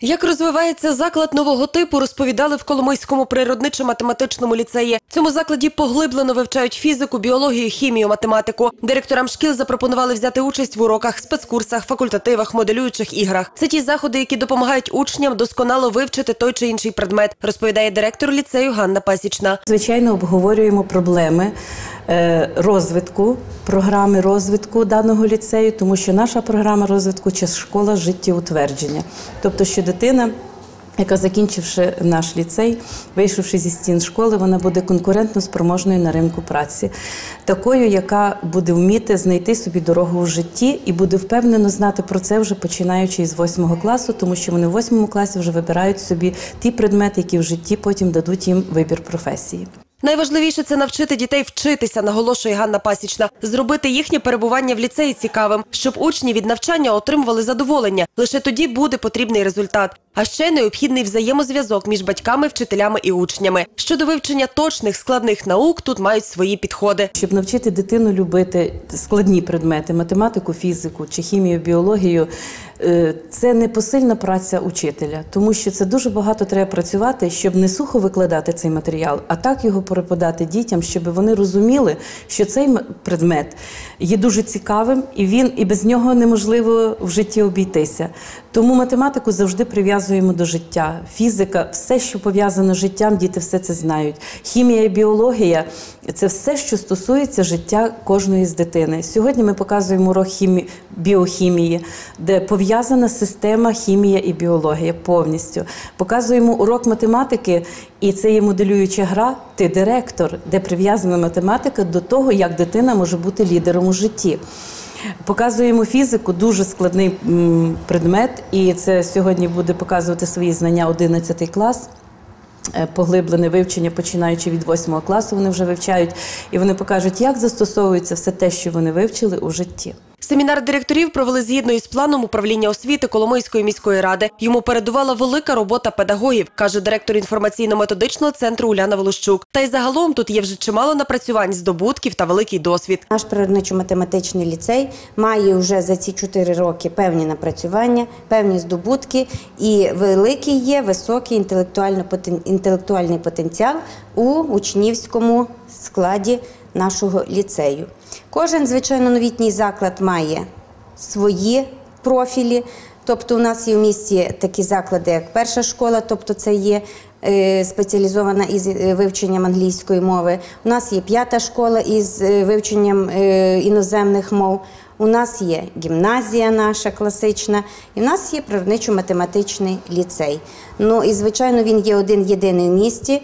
Як розвивається заклад нового типу, розповідали в Коломийському природничо-математичному ліцеї. В цьому закладі поглиблено вивчають фізику, біологію, хімію, математику. Директорам шкіл запропонували взяти участь в уроках, спецкурсах, факультативах, моделюючих іграх. Це ті заходи, які допомагають учням досконало вивчити той чи інший предмет, розповідає директор ліцею Ганна Пасічна. Звичайно, обговорюємо проблеми розвитку, програми розвитку даного ліцею, тому що наша програма розвитку це школа життєутвердження. Тобто, що дитина. Яка закінчивши наш ліцей, вийшовши зі стін школи, вона буде конкурентно спроможною на ринку праці, такою, яка буде вміти знайти собі дорогу у житті і буде впевнено знати про це вже починаючи із восьмого класу, тому що вони в восьмому класі вже вибирають собі ті предмети, які в житті потім дадуть їм вибір професії. Найважливіше це навчити дітей вчитися, наголошує Ганна Пасічна, зробити їхнє перебування в ліцеї цікавим, щоб учні від навчання отримували задоволення. Лише тоді буде потрібний результат. А ще необхідний взаємозв'язок між батьками, вчителями і учнями. Щодо вивчення точних складних наук, тут мають свої підходи. Щоб навчити дитину любити складні предмети, математику, фізику чи хімію, біологію, е, це не посильна праця учителя, тому що це дуже багато треба працювати, щоб не сухо викладати цей матеріал, а так його переподати дітям, щоб вони розуміли, що цей предмет є дуже цікавим, і він і без нього неможливо в житті обійтися. Тому математику завжди прив'язуємо до життя. Фізика, все, що пов'язано з життям, діти все це знають. Хімія і біологія це все, що стосується життя кожної з дитини. Сьогодні ми показуємо урок хімі... біохімії, де пов'язана система хімія і біологія повністю. Показуємо урок математики, і це є моделююча гра. Ти директор, де прив'язана математика до того, як дитина може бути лідером у житті. Показуємо фізику, дуже складний предмет, і це сьогодні буде показувати свої знання 11 клас. Е, Поглиблене вивчення, починаючи від 8 класу, вони вже вивчають, і вони покажуть, як застосовується все те, що вони вивчили у житті. Семінар директорів провели згідно із планом управління освіти Коломийської міської ради. Йому передувала велика робота педагогів, каже директор інформаційно-методичного центру Уляна Волощук. Та й загалом тут є вже чимало напрацювань, здобутків та великий досвід. Наш природничо-математичний ліцей має вже за ці 4 роки певні напрацювання, певні здобутки, і великий є високий інтелектуальний потенціал у учнівському складі нашого ліцею. Кожен, звичайно, новітній заклад має свої профілі. Тобто, у нас є в місті такі заклади, як перша школа, тобто це є е, спеціалізована із е, вивченням англійської мови. У нас є п'ята школа із е, вивченням іноземних мов. У нас є гімназія наша класична, і в нас є природничо-математичний ліцей. Ну і звичайно, він є один єдиний в місті.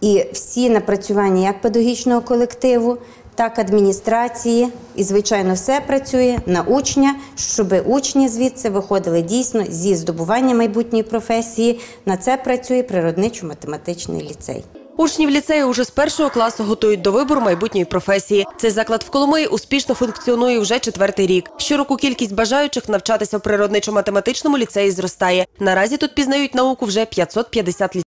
І всі напрацювання як педагогічного колективу, так адміністрації, і звичайно, все працює на учня, щоб учні звідси виходили дійсно зі здобування майбутньої професії. На це працює природничо-математичний ліцей. Учнів ліцею уже з першого класу готують до вибору майбутньої професії. Цей заклад в Коломиї успішно функціонує вже четвертий рік. Щороку кількість бажаючих навчатися в природничо-математичному ліцеї зростає. Наразі тут пізнають науку вже 550 ліцеїв.